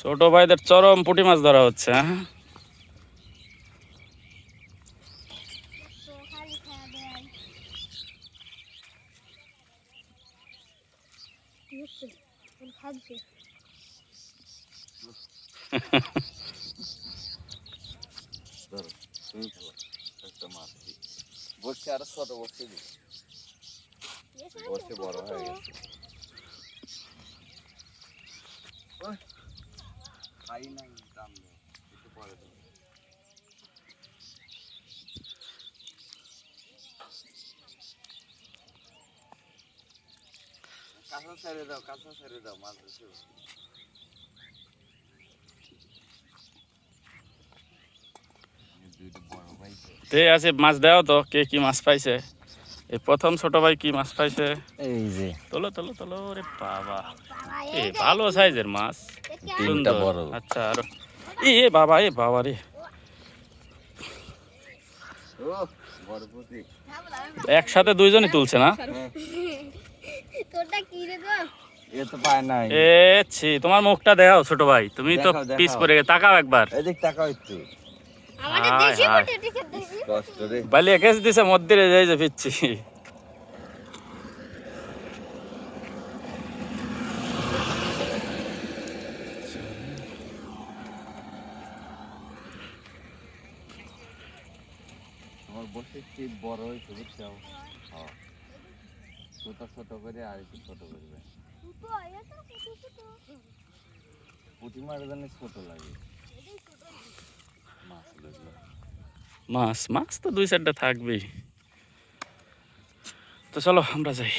ছোট ভাইদের চরম পুঁটি মাছ ধরা হচ্ছে হ্যাঁ? বসছে আর ছোট বসছে বসছে বড় হয়ে গেছে। খাই নাই দাম একটু পরে দেবো। কাঁচা ছেড়ে দাও কাঁচা ছেড়ে দাও মাছ বেশি তো আছে মাছ দেও তো কে কি মাছ পাইছে? এই প্রথম ছোট ভাই কি মাছ পাইছে? এই যে। তোলো তোলো তোলো রে বাবা। এ এই ভালো সাইজের মাছ। তিনটা। বড়। আচ্ছা আর। এ বাবা এ বাবা রে। একসাথে দুইজনই তুলছে না? এ তো পায় নাই। এ ছি তোমার মুখটা দেখাও ছোট ভাই। তুমি তো পিস। পরে গে- তাকাও একবার। এদিক একটু। রে। বালি দিছে মধ্যে যাই যে ফিরছি। আমার বসে কি বড় হয়েছে বুঝছ? হ্যাঁ। ছোট ছোট করে আর একটু ছোট করবে। পুঁটি মাছ জানি ছোট লাগে। মাছ মাছ মাছ তো দুই চারটা থাকবেই। তো চলো আমরা যাই।